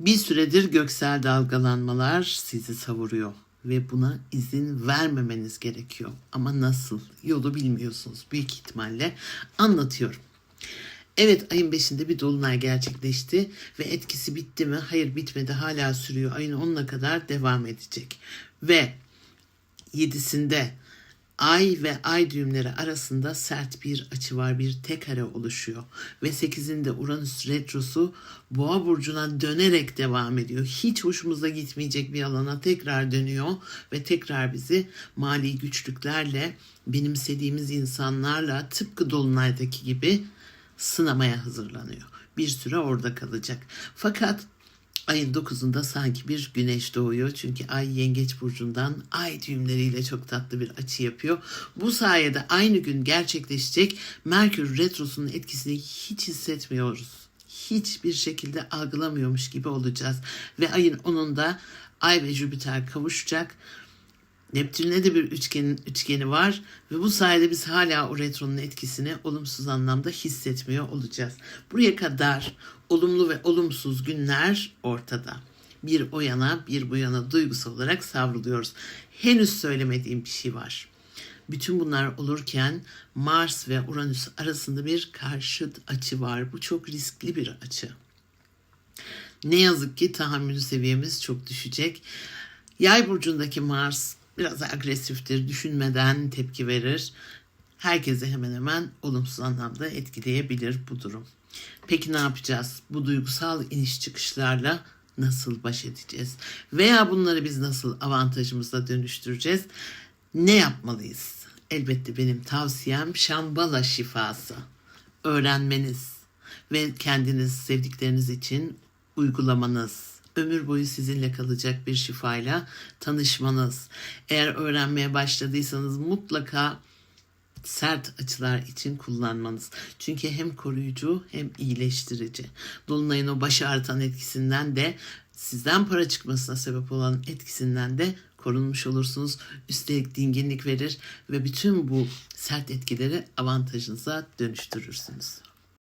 Bir süredir göksel dalgalanmalar sizi savuruyor ve buna izin vermemeniz gerekiyor. Ama nasıl? Yolu bilmiyorsunuz büyük ihtimalle. Anlatıyorum. Evet ayın 5'inde bir dolunay gerçekleşti ve etkisi bitti mi? Hayır bitmedi hala sürüyor. Ayın 10'una kadar devam edecek. Ve 7'sinde ay ve ay düğümleri arasında sert bir açı var. Bir tek kare oluşuyor. Ve 8'inde Uranüs retrosu boğa burcuna dönerek devam ediyor. Hiç hoşumuza gitmeyecek bir alana tekrar dönüyor ve tekrar bizi mali güçlüklerle benimsediğimiz insanlarla tıpkı dolunaydaki gibi sınamaya hazırlanıyor. Bir süre orada kalacak. Fakat ayın 9'unda sanki bir güneş doğuyor. Çünkü ay yengeç burcundan ay düğümleriyle çok tatlı bir açı yapıyor. Bu sayede aynı gün gerçekleşecek Merkür Retrosu'nun etkisini hiç hissetmiyoruz. Hiçbir şekilde algılamıyormuş gibi olacağız. Ve ayın 10'unda ay ve Jüpiter kavuşacak. Neptün'le de bir üçgenin üçgeni var ve bu sayede biz hala o retronun etkisini olumsuz anlamda hissetmiyor olacağız. Buraya kadar olumlu ve olumsuz günler ortada. Bir o yana bir bu yana duygusal olarak savruluyoruz. Henüz söylemediğim bir şey var. Bütün bunlar olurken Mars ve Uranüs arasında bir karşıt açı var. Bu çok riskli bir açı. Ne yazık ki tahammül seviyemiz çok düşecek. Yay burcundaki Mars biraz agresiftir, düşünmeden tepki verir. Herkese hemen hemen olumsuz anlamda etkileyebilir bu durum. Peki ne yapacağız? Bu duygusal iniş çıkışlarla nasıl baş edeceğiz? Veya bunları biz nasıl avantajımıza dönüştüreceğiz? Ne yapmalıyız? Elbette benim tavsiyem şambala şifası. Öğrenmeniz ve kendiniz sevdikleriniz için uygulamanız, ömür boyu sizinle kalacak bir şifayla tanışmanız. Eğer öğrenmeye başladıysanız mutlaka sert açılar için kullanmanız. Çünkü hem koruyucu hem iyileştirici. Dolunayın o başı artan etkisinden de sizden para çıkmasına sebep olan etkisinden de korunmuş olursunuz. Üstelik dinginlik verir ve bütün bu sert etkileri avantajınıza dönüştürürsünüz.